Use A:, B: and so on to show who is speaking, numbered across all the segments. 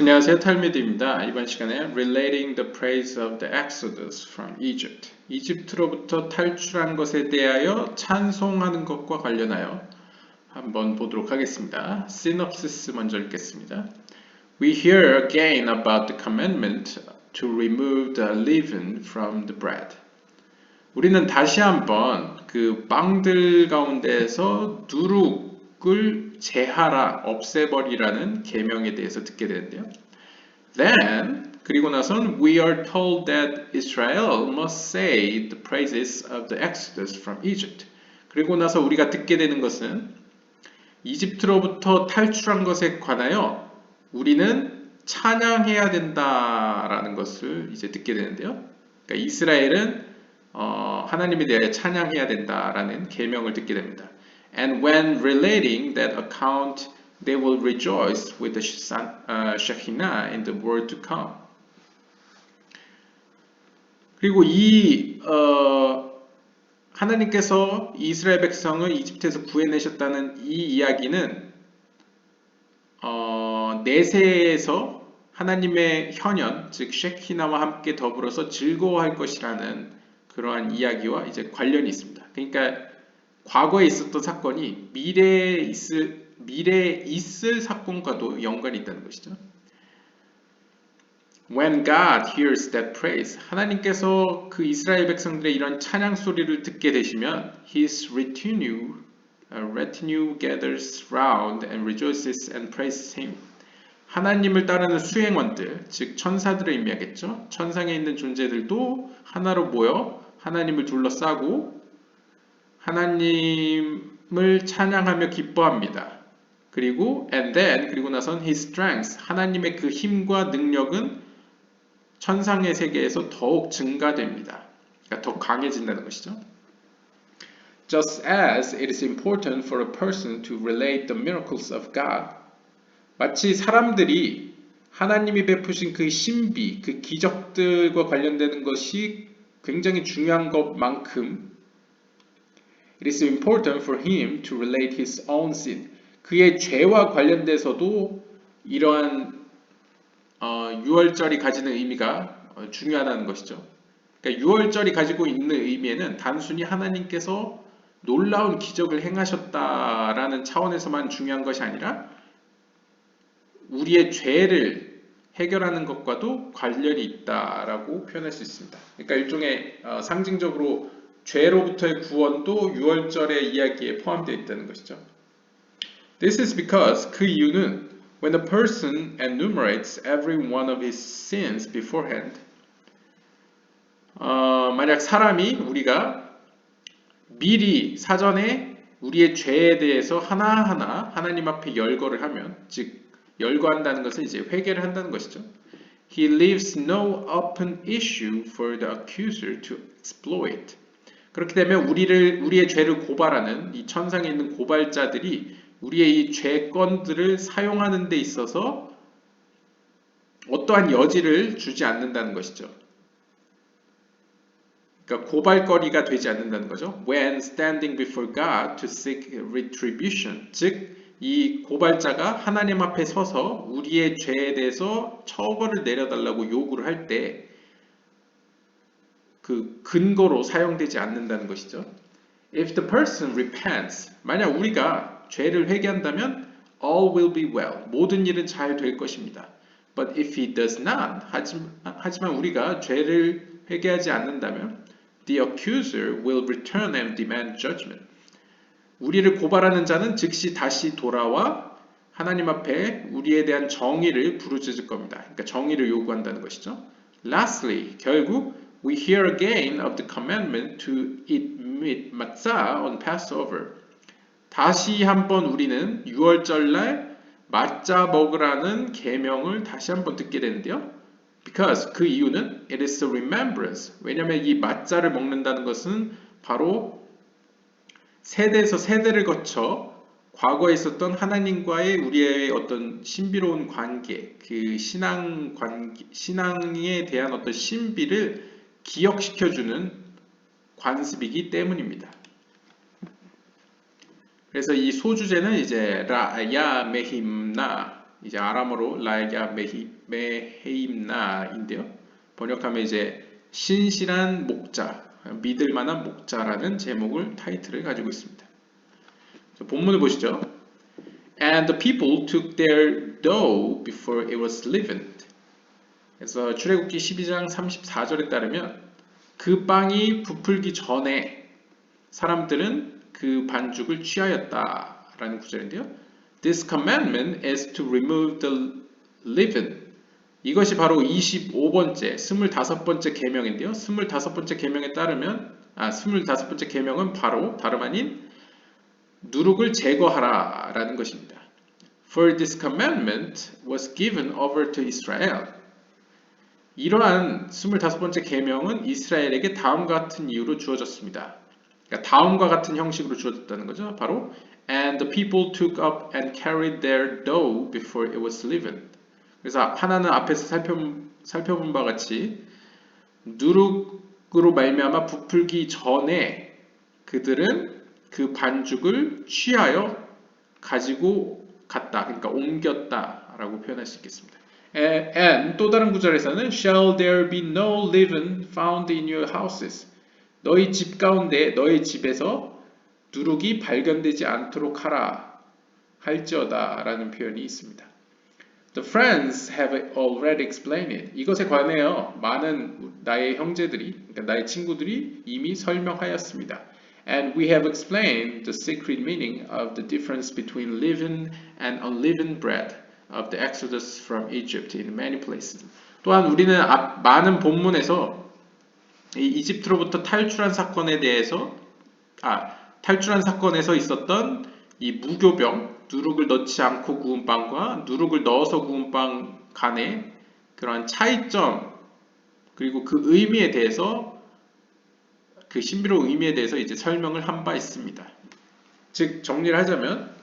A: 안녕하세요. 탈미드입니다. 이번 시간에 Relating the Praise of the Exodus from Egypt. 이집트로부터 탈출한 것에 대하여 찬송하는 것과 관련하여 한번 보도록 하겠습니다. 시놉시스 먼저 읽겠습니다. We hear again about the commandment to remove the leaven from the bread. 우리는 다시 한번 그 빵들 가운데서 누룩을 제하라, 없애버리라는 계명에 대해서 듣게 되는데요. Then 그리고 나선 we are told that Israel must say the praises of the exodus from Egypt. 그리고 나서 우리가 듣게 되는 것은 이집트로부터 탈출한 것에 관하여 우리는 찬양해야 된다라는 것을 이제 듣게 되는데요. 그러니까 이스라엘은 어, 하나님에 대해 찬양해야 된다라는 계명을 듣게 됩니다. And when relating that account, they will rejoice with the Shekinah in the world to come. 그리고 이 어, 하나님께서 이스라엘 백성을 이집트에서 구해내셨다는 이 이야기는 어, 내세에서 하나님의 현현, 즉 셰키나와 함께 더불어서 즐거워할 것이라는 그러한 이야기와 이제 관련이 있습니다. 그러니까 과거에 있었던 사건이 미래에 있을 미래에 있을 사건과도 연관이 있다는 것이죠. When God hears that praise, 하나님께서 그 이스라엘 백성들의 이런 찬양 소리를 듣게 되시면 His retinue, uh, retinue gathers round and rejoices and praises Him. 하나님을 따르는 수행원들, 즉 천사들을 의미하겠죠. 천상에 있는 존재들도 하나로 모여 하나님을 둘러싸고 하나님을 찬양하며 기뻐합니다. 그리고 and then 그리고 나선 his strength 하나님의 그 힘과 능력은 천상의 세계에서 더욱 증가됩니다. 그러니까 더 강해진다는 것이죠. Just as it is important for a person to relate the miracles of God, 마치 사람들이 하나님이 베푸신 그 신비, 그 기적들과 관련되는 것이 굉장히 중요한 것만큼 It is important for him to relate his own sin. 그의 죄와 관련돼서도 이러한 어, 유월절이 가지는 의미가 어, 중요하다는 것이죠. 그러니까 유월절이 가지고 있는 의미에는 단순히 하나님께서 놀라운 기적을 행하셨다라는 차원에서만 중요한 것이 아니라 우리의 죄를 해결하는 것과도 관련이 있다라고 표현할 수 있습니다. 그러니까 일종의 어, 상징적으로 죄로부터의 구원도 유월절의 이야기에 포함되어 있다는 것이죠. This is because 그 이유는 when a person enumerates every one of his sins beforehand 어, 만약 사람이 우리가 미리 사전에 우리의 죄에 대해서 하나하나 하나님 앞에 열거를 하면 즉 열거한다는 것은 이제 회개를 한다는 것이죠. He leaves no open issue for the accuser to exploit. 그렇게 되면 우리를 우리의 죄를 고발하는 이 천상에 있는 고발자들이 우리의 이 죄건들을 사용하는 데 있어서 어떠한 여지를 주지 않는다는 것이죠. 그러니까 고발거리가 되지 않는다는 거죠. When standing before God to seek retribution, 즉 이 고발자가 하나님 앞에 서서 우리의 죄에 대해서 처벌을 내려달라고 요구를 할 때 그 근거로 사용되지 않는다는 것이죠. If the person repents, 만약 우리가 죄를 회개한다면 all will be well. 모든 일은 잘 될 것입니다. But if he does not, 하지만 우리가 죄를 회개하지 않는다면 the accuser will return and demand judgment. 우리를 고발하는 자는 즉시 다시 돌아와 하나님 앞에 우리에 대한 정의를 부르짖을 겁니다. 그러니까 정의를 요구한다는 것이죠. Lastly, 결국 we hear again of the commandment to eat meat matzah on Passover. 다시 한번 우리는 6월절 날 마짜 먹으라는 계명을 다시 한번 듣게 되는데요. Because 그 이유는 it is a remembrance. 왜냐하면 이 마짜를 먹는다는 것은 바로 세대에서 세대를 거쳐 과거에 있었던 하나님과의 우리의 어떤 신비로운 관계, 그 신앙 관계, 신앙에 대한 어떤 신비를 기억시켜주는 관습이기 때문입니다. 그래서 이 소주제는 이제 라야 메힘나 이제 아람어로 라야갸 메히, 메헤임나인데요. 번역하면 이제 신실한 목자, 믿을 만한 목자라는 제목을 타이틀을 가지고 있습니다. 자, 본문을 보시죠. And the people took their dough before it was leavened. 그래서 출애굽기 12장 34절에 따르면 그 빵이 부풀기 전에 사람들은 그 반죽을 취하였다라는 구절인데요. This commandment is to remove the leaven. 이것이 바로 25번째, 25번째 계명인데요. 25번째 계명에 따르면 아, 25번째 계명은 바로 다름 아닌 누룩을 제거하라라는 것입니다. For this commandment was given over to Israel. 이러한 25번째 계명은 이스라엘에게 다음과 같은 이유로 주어졌습니다. 그러니까 다음과 같은 형식으로 주어졌다는 거죠. 바로 And the people took up and carried their dough before it was leavened. 그래서 하나는 앞에서 살펴본, 살펴본 바와 같이 누룩으로 말미암아 부풀기 전에 그들은 그 반죽을 취하여 가지고 갔다. 그러니까 옮겼다 라고 표현할 수 있겠습니다. And, 또 다른 구절에서는 Shall there be no leaven found in your houses? 너희 집 가운데 너희 집에서 누룩이 발견되지 않도록 하라 할지어다 라는 표현이 있습니다. The friends have already explained it. 이것에 관하여 많은 나의 형제들이, 그러니까 나의 친구들이 이미 설명하였습니다. And we have explained the secret meaning of the difference between leavened and unleavened bread of the exodus from Egypt in many places. 또한 우리는 앞 많은 본문에서 이 이집트로부터 탈출한 사건에 대해서 아 탈출한 사건에서 있었던 이 무교병 누룩을 넣지 않고 구운 빵과 누룩을 넣어서 구운 빵 간의 그러한 차이점 그리고 그 의미에 대해서 그 신비로운 의미에 대해서 이제 설명을 한 바 있습니다. 즉 정리를 하자면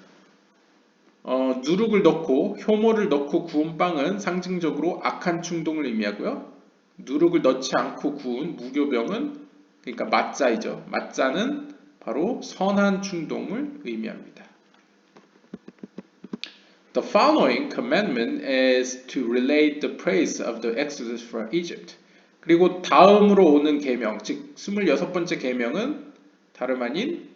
A: 어, 누룩을 넣고 효모를 넣고 구운 빵은 상징적으로 악한 충동을 의미하고요. 누룩을 넣지 않고 구운 무교병은 그러니까 맞자이죠. 맞자는 바로 선한 충동을 의미합니다. The following commandment is to relate the praise of the exodus from Egypt. 그리고 다음으로 오는 계명, 즉 26번째 계명은 다름 아닌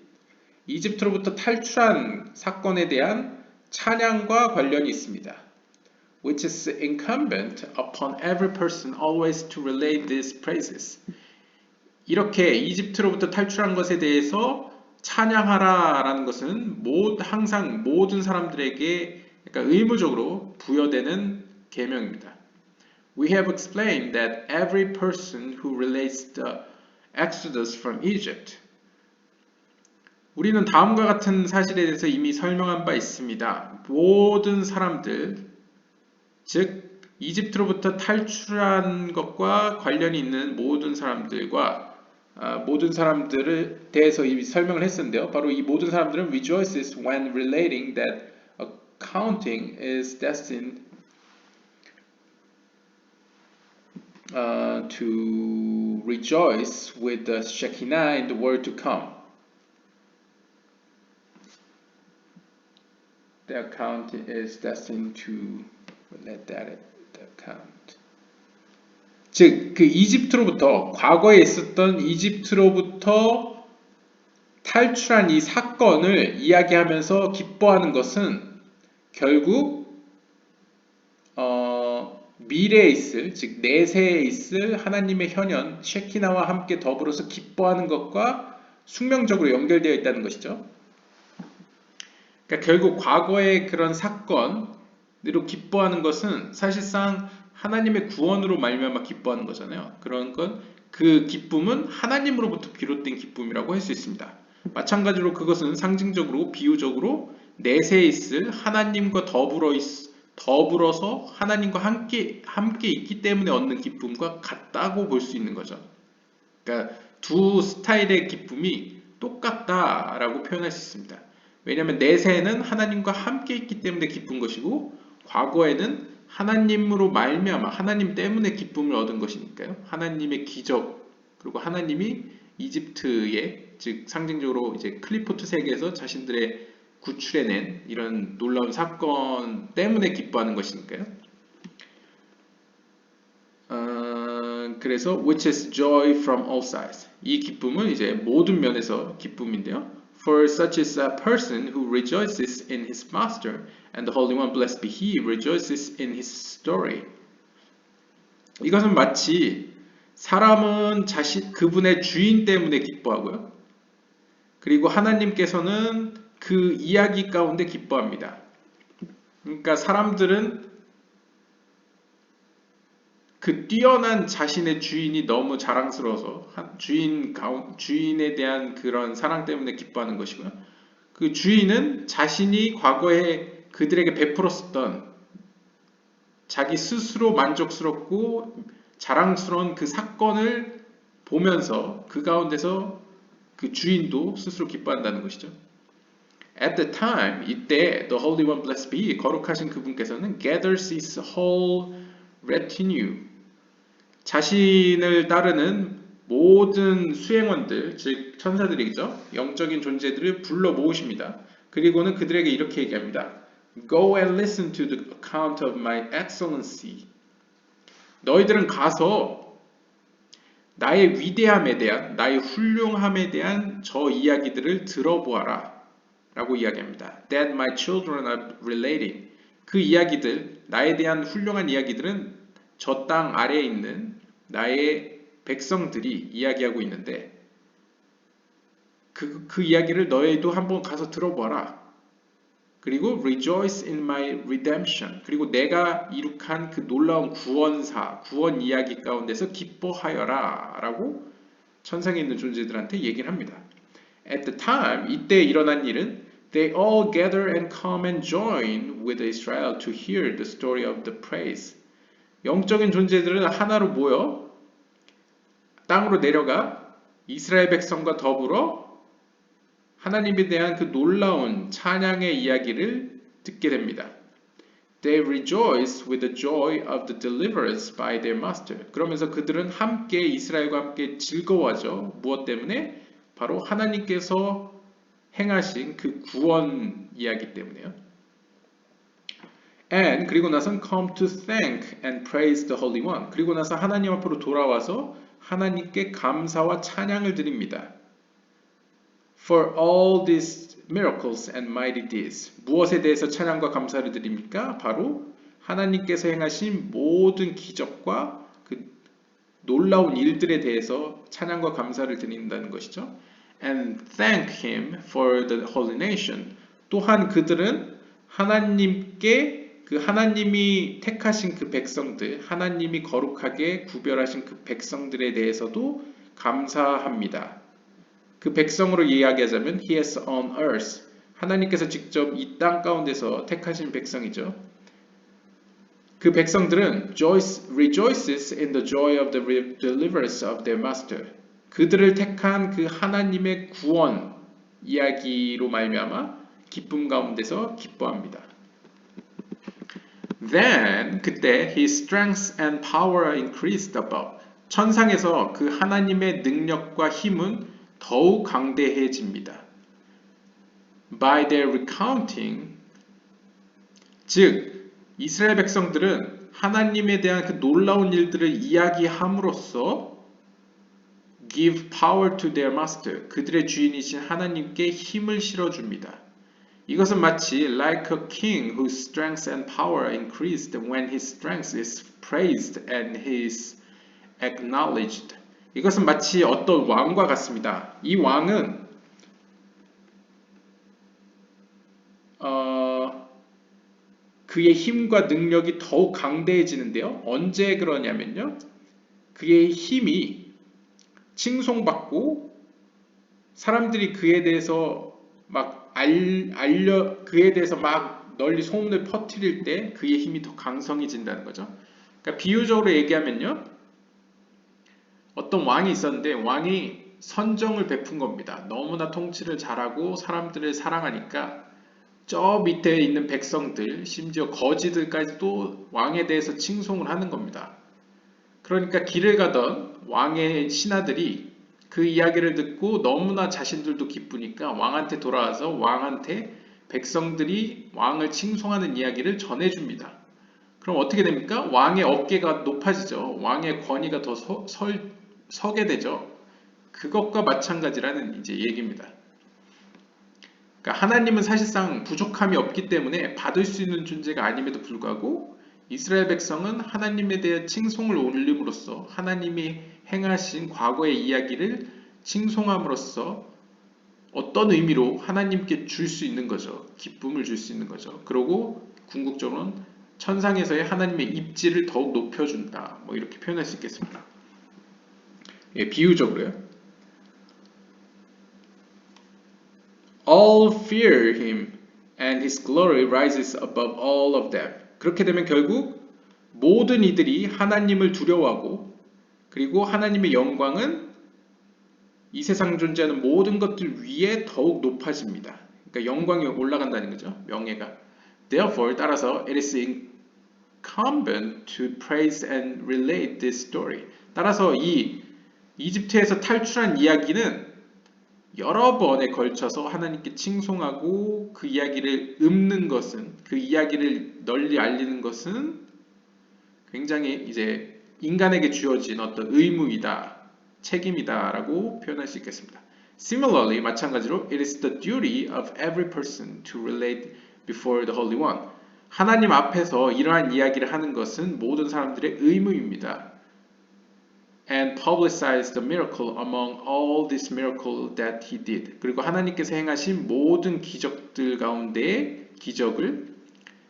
A: 이집트로부터 탈출한 사건에 대한 찬양과 관련이 있습니다. Which is incumbent upon every person always to relate these praises. 이렇게 이집트로부터 탈출한 것에 대해서 찬양하라라는 것은 모, 항상 모든 사람들에게 그러니까 의무적으로 부여되는 계명입니다. We have explained that every person who relates the Exodus from Egypt 우리는 다음과 같은 사실에 대해서 이미 설명한 바 있습니다. 모든 사람들, 즉 이집트로부터 탈출한 것과 관련이 있는 모든 사람들과 어, 모든 사람들을 대해서 이미 설명을 했었는데요. 바로 이 모든 사람들은 rejoices when relating that accounting is destined uh, to rejoice with the Shekinah in the world to come. The account is destined to let that account. 즉, 그 이집트로부터 과거에 있었던 이집트로부터 탈출한 이 사건을 이야기하면서 기뻐하는 것은 결국 어, 미래에 있을, 즉 내세에 있을 하나님의 현현 셰키나와 함께 더불어서 기뻐하는 것과 숙명적으로 연결되어 있다는 것이죠. 그러니까 결국 과거의 그런 사건으로 기뻐하는 것은 사실상 하나님의 구원으로 말미암아 기뻐하는 거잖아요. 그런 건 그 기쁨은 하나님으로부터 비롯된 기쁨이라고 할 수 있습니다. 마찬가지로 그것은 상징적으로 비유적으로 내세에 있을 하나님과 더불어 있, 더불어서 하나님과 함께 함께 있기 때문에 얻는 기쁨과 같다고 볼 수 있는 거죠. 그러니까 두 스타일의 기쁨이 똑같다라고 표현할 수 있습니다. 왜냐하면 내세에는 하나님과 함께 있기 때문에 기쁜 것이고 과거에는 하나님으로 말미암아 하나님 때문에 기쁨을 얻은 것이니까요. 하나님의 기적 그리고 하나님이 이집트의 즉 상징적으로 이제 클리포트 세계에서 자신들의 구출해낸 이런 놀라운 사건 때문에 기뻐하는 것이니까요. 어, 그래서 which is joy from all sides. 이 기쁨은 이제 모든 면에서 기쁨인데요. For such is a person who rejoices in his master, and the Holy One, blessed be he, rejoices in his story. 이것은 마치 사람은 자신 그분의 주인 때문에 기뻐하고요. 그리고 하나님께서는 그 이야기 가운데 기뻐합니다. 그러니까 사람들은 그 뛰어난 자신의 주인이 너무 자랑스러워서 주인 가운 주인에 대한 그런 사랑 때문에 기뻐하는 것이고요. 그 주인은 자신이 과거에 그들에게 베풀었었던 자기 스스로 만족스럽고 자랑스러운 그 사건을 보면서 그 가운데서 그 주인도 스스로 기뻐한다는 것이죠. At the time, 이때 the Holy One blessed be 거룩하신 그분께서는 gathers his whole retinue 자신을 따르는 모든 수행원들, 즉 천사들이죠. 영적인 존재들을 불러 모으십니다. 그리고는 그들에게 이렇게 얘기합니다. Go and listen to the account of my excellency. 너희들은 가서 나의 위대함에 대한, 나의 훌륭함에 대한 저 이야기들을 들어보아라. 라고 이야기합니다. That my children are relating. 그 이야기들, 나에 대한 훌륭한 이야기들은 저 땅 아래에 있는 나의 백성들이 이야기하고 있는데 그, 그 이야기를 너희도 한번 가서 들어봐라. 그리고 rejoice in my redemption. 그리고 내가 이룩한 그 놀라운 구원사, 구원 이야기 가운데서 기뻐하여라. 라고 천상에 있는 존재들한테 얘기를 합니다. At the time, 이때 일어난 일은 They all gather and come and join with Israel to hear the story of the praise. 영적인 존재들은 하나로 모여 땅으로 내려가 이스라엘 백성과 더불어 하나님에 대한 그 놀라운 찬양의 이야기를 듣게 됩니다. They rejoice with the joy of the deliverance by their master. 그러면서 그들은 함께 이스라엘과 함께 즐거워하죠. 무엇 때문에? 바로 하나님께서 행하신 그 구원 이야기 때문에요. And 그리고 나선 come to thank and praise the Holy One. 그리고 나서 하나님 앞으로 돌아와서 하나님께 감사와 찬양을 드립니다. For all these miracles and mighty deeds. 무엇에 대해서 찬양과 감사를 드립니까? 바로 하나님께서 행하신 모든 기적과 그 놀라운 일들에 대해서 찬양과 감사를 드린다는 것이죠. And thank him for the holy nation. 또한 그들은 하나님께 그 하나님이 택하신 그 백성들, 하나님이 거룩하게 구별하신 그 백성들에 대해서도 감사합니다. 그 백성으로 이야기하자면 He has on earth. 하나님께서 직접 이 땅 가운데서 택하신 백성이죠. 그 백성들은 rejoices in the joy of the deliverance of their master. 그들을 택한 그 하나님의 구원 이야기로 말미암아 기쁨 가운데서 기뻐합니다. Then 그때 his strength and power increased above. 천상에서 그 하나님의 능력과 힘은 더욱 강대해집니다. By their recounting, 즉 이스라엘 백성들은 하나님에 대한 그 놀라운 일들을 이야기함으로써 give power to their master, 그들의 주인이신 하나님께 힘을 실어줍니다. 이것은 마치 like a king whose strength and power increased when his strength is praised and his acknowledged. 이것은 마치 어떤 왕과 같습니다. 이 왕은 어, 그의 힘과 능력이 더욱 강대해지는데요. 언제 그러냐면요. 그의 힘이 칭송받고 사람들이 그에 대해서 막 알, 알려 그에 대해서 막 널리 소문을 퍼뜨릴 때 그의 힘이 더 강성해진다는 거죠. 그러니까 비유적으로 얘기하면요. 어떤 왕이 있었는데 왕이 선정을 베푼 겁니다. 너무나 통치를 잘하고 사람들을 사랑하니까 저 밑에 있는 백성들, 심지어 거지들까지도 왕에 대해서 칭송을 하는 겁니다. 그러니까 길을 가던 왕의 신하들이 그 이야기를 듣고 너무나 자신들도 기쁘니까 왕한테 돌아와서 왕한테 백성들이 왕을 칭송하는 이야기를 전해줍니다. 그럼 어떻게 됩니까? 왕의 어깨가 높아지죠. 왕의 권위가 더 서, 설, 서게 되죠. 그것과 마찬가지라는 이제 얘기입니다. 그러니까 하나님은 사실상 부족함이 없기 때문에 받을 수 있는 존재가 아님에도 불구하고 이스라엘 백성은 하나님에 대한 칭송을 올림으로써 하나님이 행하신 과거의 이야기를 칭송함으로써 어떤 의미로 하나님께 줄 수 있는 거죠. 기쁨을 줄 수 있는 거죠. 그리고 궁극적으로는 천상에서의 하나님의 입지를 더욱 높여준다. 뭐 이렇게 표현할 수 있겠습니다. 예, 비유적으로요. All fear him and his glory rises above all of them. 그렇게 되면 결국 모든 이들이 하나님을 두려워하고 그리고 하나님의 영광은 이 세상 존재하는 모든 것들 위에 더욱 높아집니다. 그러니까 영광이 올라간다는 거죠. 명예가. Therefore, 따라서 it is incumbent to praise and relate this story. 따라서 이 이집트에서 탈출한 이야기는 여러 번에 걸쳐서 하나님께 칭송하고 그 이야기를 읊는 것은 그 이야기를 널리 알리는 것은 굉장히 이제 인간에게 주어진 어떤 의무이다, 책임이다라고 표현할 수 있겠습니다. Similarly, 마찬가지로 it is the duty of every person to relate before the Holy One. 하나님 앞에서 이러한 이야기를 하는 것은 모든 사람들의 의무입니다. and publicize the miracle among all this miracle that he did. 그리고 하나님께서 행하신 모든 기적들 가운데 기적을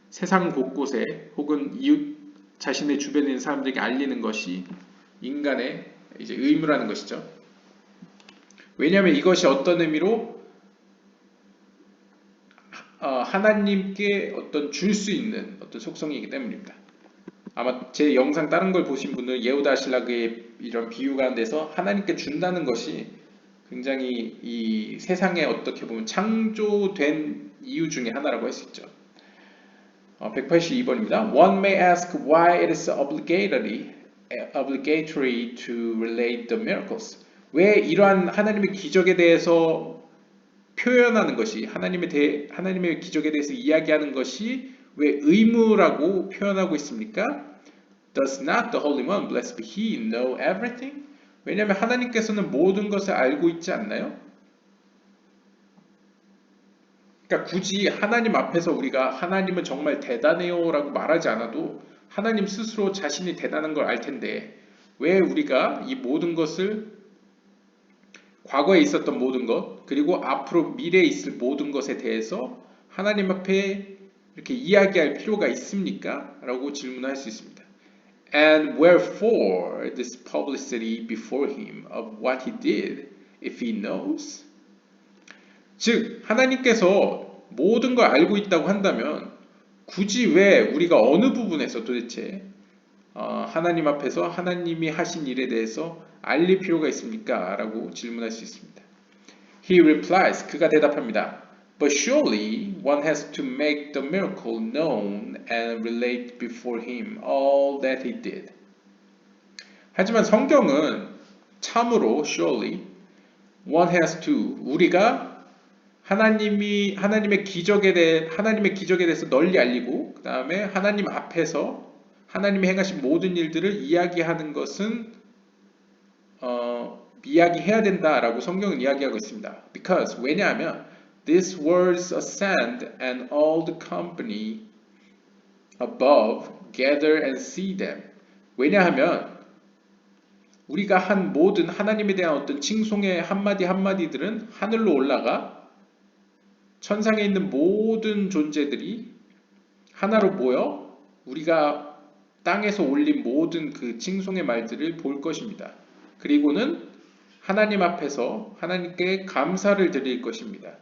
A: 세상 곳곳에 혹은 이웃 자신의 주변에 있는 사람들에게 알리는 것이 인간의 이제 의무라는 것이죠. 왜냐하면 이것이 어떤 의미로 어, 하나님께 어떤 줄 수 있는 어떤 속성이기 때문입니다. 아마 제 영상 다른 걸 보신 분은 예후다 신라그의 이런 비유 가운데서 하나님께 준다는 것이 굉장히 이 세상에 어떻게 보면 창조된 이유 중에 하나라고 할 수 있죠. 어, 182번입니다. One may ask why it is obligatory, obligatory to relate the miracles. 왜 이러한 하나님의 기적에 대해서 표현하는 것이 하나님의 대, 하나님의 기적에 대해서 이야기하는 것이 왜 의무라고 표현하고 있습니까? Does not the Holy One, blessed be He, know everything? 왜냐하면 하나님께서는 모든 것을 알고 있지 않나요? 그러니까 굳이 하나님 앞에서 우리가 하나님은 정말 대단해요라고 말하지 않아도 하나님 스스로 자신이 대단한 걸 알 텐데 왜 우리가 이 모든 것을 과거에 있었던 모든 것 그리고 앞으로 미래에 있을 모든 것에 대해서 하나님 앞에 이렇게 이야기할 필요가 있습니까? 라고 질문할 수 있습니다. And wherefore this publicity before him of what he did if he knows? 즉, 하나님께서 모든 걸 알고 있다고 한다면 굳이 왜 우리가 어느 부분에서 도대체 어, 하나님 앞에서 하나님이 하신 일에 대해서 알릴 필요가 있습니까? 라고 질문할 수 있습니다. He replies, 그가 대답합니다. But surely one has to make the miracle known and relate before him all that he did. 하지만 성경은 참으로 surely one has to 우리가 하나님이 하나님의 기적에 대해 하나님의 기적에 대해서 널리 알리고 그 다음에 하나님 앞에서 하나님이 행하신 모든 일들을 이야기하는 것은 어, 이야기해야 된다라고 성경은 이야기하고 있습니다. Because 왜냐하면 These words ascend, and all the company above gather and see them. 왜냐하면 우리가 한 모든 하나님에 대한 어떤 칭송의 한마디 한마디들은 하늘로 올라가 천상에 있는 모든 존재들이 하나로 모여 우리가 땅에서 올린 모든 그 칭송의 말들을 볼 것입니다. 그리고는 하나님 앞에서 하나님께 감사를 드릴 것입니다.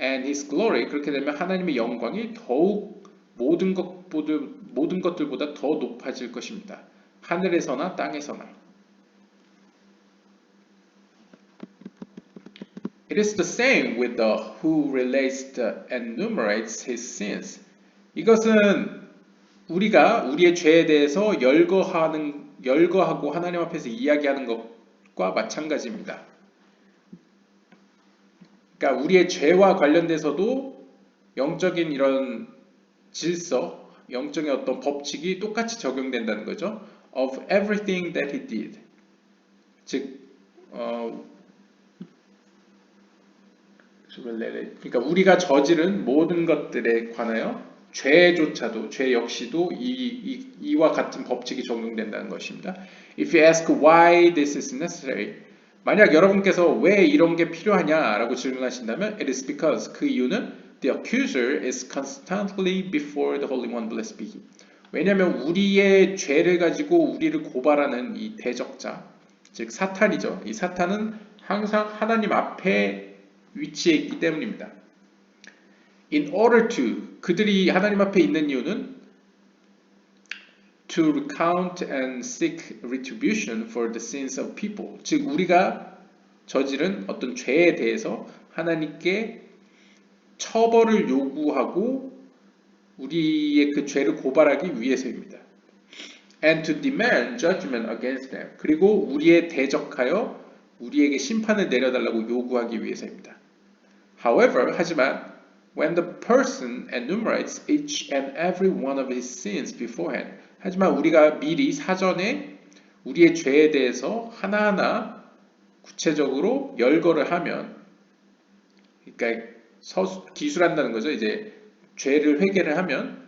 A: and his glory 그렇게 되면 하나님의 영광이 더욱 모든 것보다 모든 것들보다 더 높아질 것입니다. 하늘에서나 땅에서나. It is the same with the who relates and enumerates his sins. 이것은 우리가 우리의 죄에 대해서 열거하는 열거하고 하나님 앞에서 이야기하는 것과 마찬가지입니다. 그러니까 우리의 죄와 관련돼서도 영적인 이런 질서, 영적인 어떤 법칙이 똑같이 적용된다는 거죠. Of everything that he did. 즉, 어, 그러니까 우리가 저지른 모든 것들에 관하여 죄조차도 죄 역시도 이, 이, 이 와 같은 법칙이 적용된다는 것입니다. If you ask why this is necessary, 만약 여러분께서 왜 이런 게 필요하냐라고 질문하신다면 it is because 그 이유는 the accuser is constantly before the Holy One blessed be he. 왜냐하면 우리의 죄를 가지고 우리를 고발하는 이 대적자, 즉 사탄이죠. 이 사탄은 항상 하나님 앞에 위치해 있기 때문입니다. In order to 그들이 하나님 앞에 있는 이유는 to recount and seek retribution for the sins of people. 즉 우리가 저지른 어떤 죄에 대해서 하나님께 처벌을 요구하고 우리의 그 죄를 고발하기 위해서입니다. And to demand judgment against them. 그리고 우리의 대적하여 우리에게 심판을 내려달라고 요구하기 위해서입니다. However, 하지만 when the person enumerates each and every one of his sins beforehand. 하지만 우리가 미리 사전에 우리의 죄에 대해서 하나하나 구체적으로 열거를 하면 그러니까 서수, 기술한다는 거죠. 이제 죄를 회개를 하면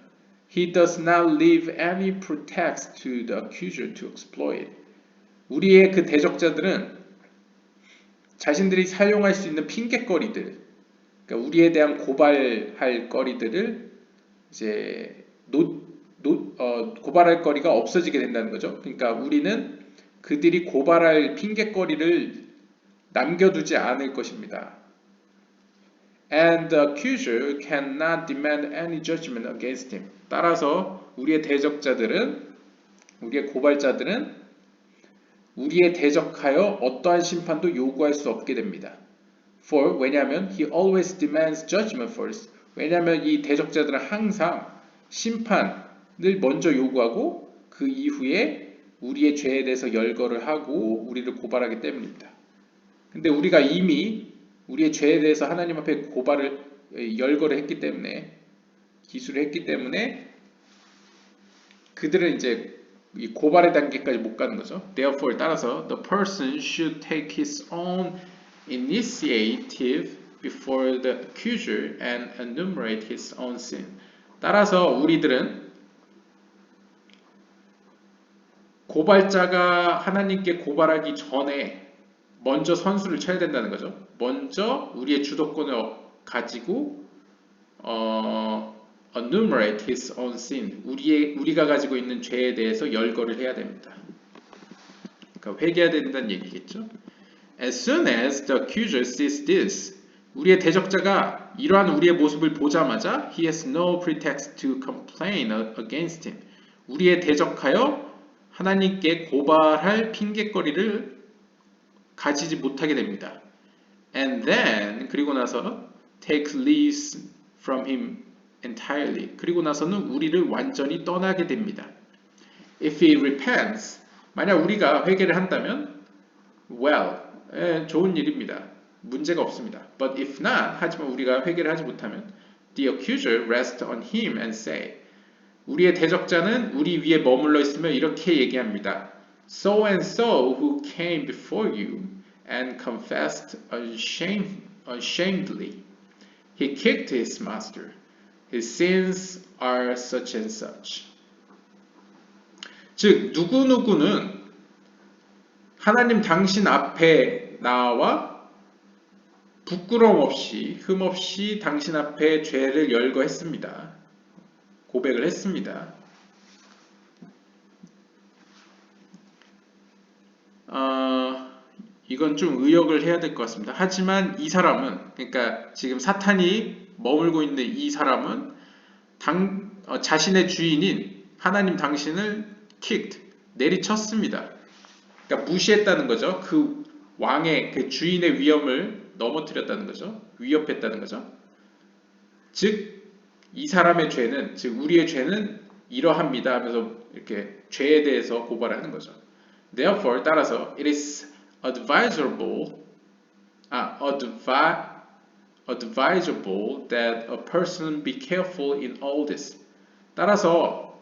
A: he does not leave any pretext to the accuser to exploit. 우리의 그 대적자들은 자신들이 사용할 수 있는 핑계거리들, 그러니까 우리에 대한 고발할 거리들을 이제 노, 노, 어, 고발할 거리가 없어지게 된다는 거죠. 그러니까 우리는 그들이 고발할 핑계거리를 남겨두지 않을 것입니다. And the accuser cannot demand any judgment against him. 따라서 우리의 대적자들은 우리의 고발자들은 우리의 대적하여 어떠한 심판도 요구할 수 없게 됩니다. For 왜냐하면 he always demands judgment first. 왜냐하면 이 대적자들은 항상 심판을 먼저 요구하고 그 이후에 우리의 죄에 대해서 열거를 하고 우리를 고발하기 때문입니다. 근데 우리가 이미 우리의 죄에 대해서 하나님 앞에 고발을 열거를 했기 때문에 기술을 했기 때문에 그들은 이제 이 고발의 단계까지 못 가는 거죠. Therefore 따라서 the person should take his own initiative before the accuser and enumerate his own sin. 따라서 우리들은 고발자가 하나님께 고발하기 전에 먼저 선수를 쳐야 된다는 거죠. 먼저 우리의 주도권을 가지고 어, enumerate his own sin. 우리의 우리가 가지고 있는 죄에 대해서 열거를 해야 됩니다. 그러니까 회개해야 된다는 얘기겠죠. As soon as the accuser sees this, 우리의 대적자가 이러한 우리의 모습을 보자마자 he has no pretext to complain against him. 우리의 대적하여 하나님께 고발할 핑계거리를 가지지 못하게 됩니다. And then 그리고 나서 take leave from him entirely. 그리고 나서는 우리를 완전히 떠나게 됩니다. If he repents, 만약 우리가 회개를 한다면 well, 예, 좋은 일입니다. 문제가 없습니다. But if not, 하지만 우리가 회개를 하지 못하면 the accuser rests on him and say 우리의 대적자는 우리 위에 머물러 있으며 이렇게 얘기합니다. So and so who came before you and confessed ashamed, ashamedly. He kicked his master. His sins are such and such. 즉 누구누구는 하나님 당신 앞에 나와 부끄러움 없이 흠 없이 당신 앞에 죄를 열거했습니다. 고백을 했습니다. 어, 이건 좀 의역을 해야 될 것 같습니다. 하지만 이 사람은 그러니까 지금 사탄이 머물고 있는 이 사람은 당, 어, 자신의 주인인 하나님 당신을 kicked 내리쳤습니다. 그러니까 무시했다는 거죠. 그 왕의 그 주인의 위엄을 넘어뜨렸다는 거죠. 위협했다는 거죠. 즉 이 사람의 죄는 즉 우리의 죄는 이러합니다 하면서 이렇게 죄에 대해서 고발을 하는 거죠. Therefore 따라서 it is advisable 아 advi, advisable that a person be careful in all this. 따라서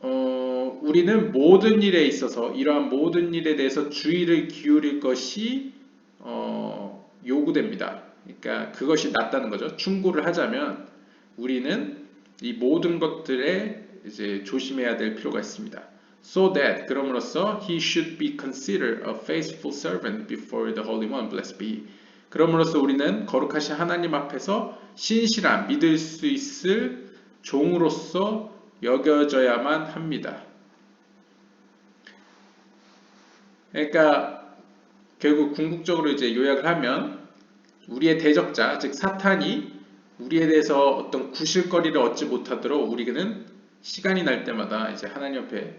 A: 어, 우리는 모든 일에 있어서 이러한 모든 일에 대해서 주의를 기울일 것이 어, 요구됩니다. 그러니까 그것이 낫다는 거죠. 충고를 하자면 우리는 이 모든 것들에 이제 조심해야 될 필요가 있습니다. So that 그럼으로써 he should be considered a faithful servant before the Holy One, blessed be. 그럼으로써 우리는 거룩하신 하나님 앞에서 신실한 믿을 수 있을 종으로서 여겨져야만 합니다. 그러니까 결국 궁극적으로 이제 요약을 하면 우리의 대적자 즉 사탄이 우리에 대해서 어떤 구실거리를 얻지 못하도록 우리는 시간이 날 때마다 이제 하나님 앞에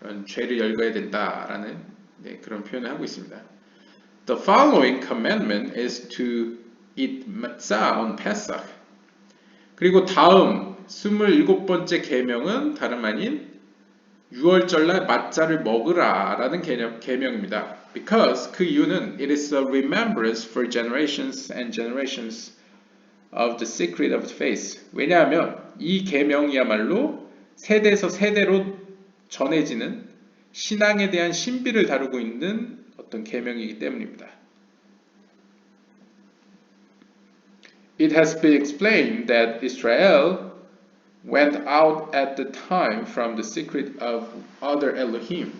A: 그런 죄를 열거해야 된다라는 네, 그런 표현을 하고 있습니다. The following commandment is to eat matzah on Pesach. 그리고 다음 27번째 계명은 다름 아닌 6월절날 맛자를 먹으라 라는 개념, 계명입니다. Because 그 이유는 it is a remembrance for generations and generations of the secret of the faith. 왜냐하면 이 계명이야말로 세대에서 세대로 전해지는 신앙에 대한 신비를 다루고 있는 어떤 계명이기 때문입니다. It has been explained that Israel went out at the time from the secret of other Elohim.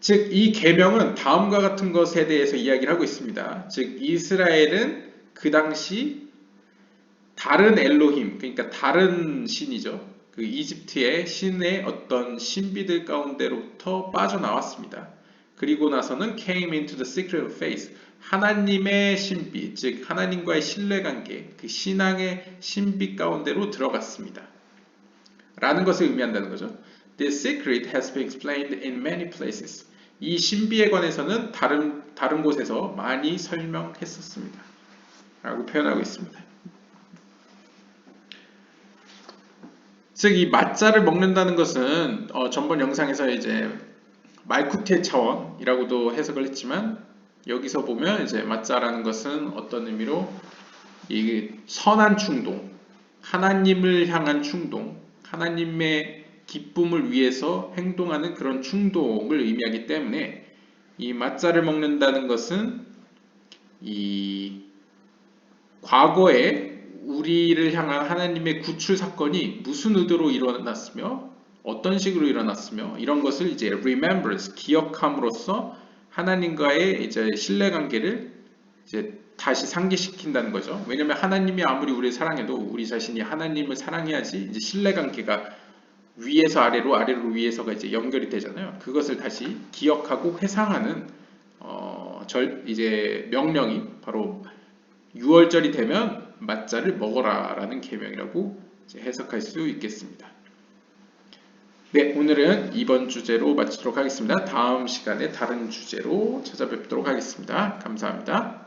A: 즉, 이 계명은 다음과 같은 것에 대해서 이야기를 하고 있습니다. 즉, 이스라엘은 그 당시 다른 엘로힘, 그러니까 다른 신이죠. 그 이집트의 신의 어떤 신비들 가운데로부터 빠져나왔습니다. 그리고 나서는 came into the secret of faith. 하나님의 신비, 즉 하나님과의 신뢰관계, 그 신앙의 신비 가운데로 들어갔습니다. 라는 것을 의미한다는 거죠. The secret has been explained in many places. 이 신비에 관해서는 다른 다른 곳에서 많이 설명했었습니다. 라고 표현하고 있습니다. 즉, 이 맛자를 먹는다는 것은 어, 전번 영상에서 이제 말쿠테 차원이라고도 해석을 했지만 여기서 보면 이제 맛자라는 것은 어떤 의미로? 이 선한 충동, 하나님을 향한 충동, 하나님의 기쁨을 위해서 행동하는 그런 충동을 의미하기 때문에 이 맛자를 먹는다는 것은 이 과거에 우리를 향한 하나님의 구출 사건이 무슨 의도로 일어났으며 어떤 식으로 일어났으며 이런 것을 이제 remembrance 기억함으로써 하나님과의 이제 신뢰 관계를 이제 다시 상기시킨다는 거죠. 왜냐하면 하나님이 아무리 우리를 사랑해도 우리 자신이 하나님을 사랑해야지 이제 신뢰 관계가 위에서 아래로 아래로 위에서가 이제 연결이 되잖아요. 그것을 다시 기억하고 회상하는 어, 절 이제 명령이 바로 6월절이 되면 맛자를 먹어라라는 계명이라고 해석할 수 있겠습니다. 네, 오늘은 이번 주제로 마치도록 하겠습니다. 다음 시간에 다른 주제로 찾아뵙도록 하겠습니다. 감사합니다.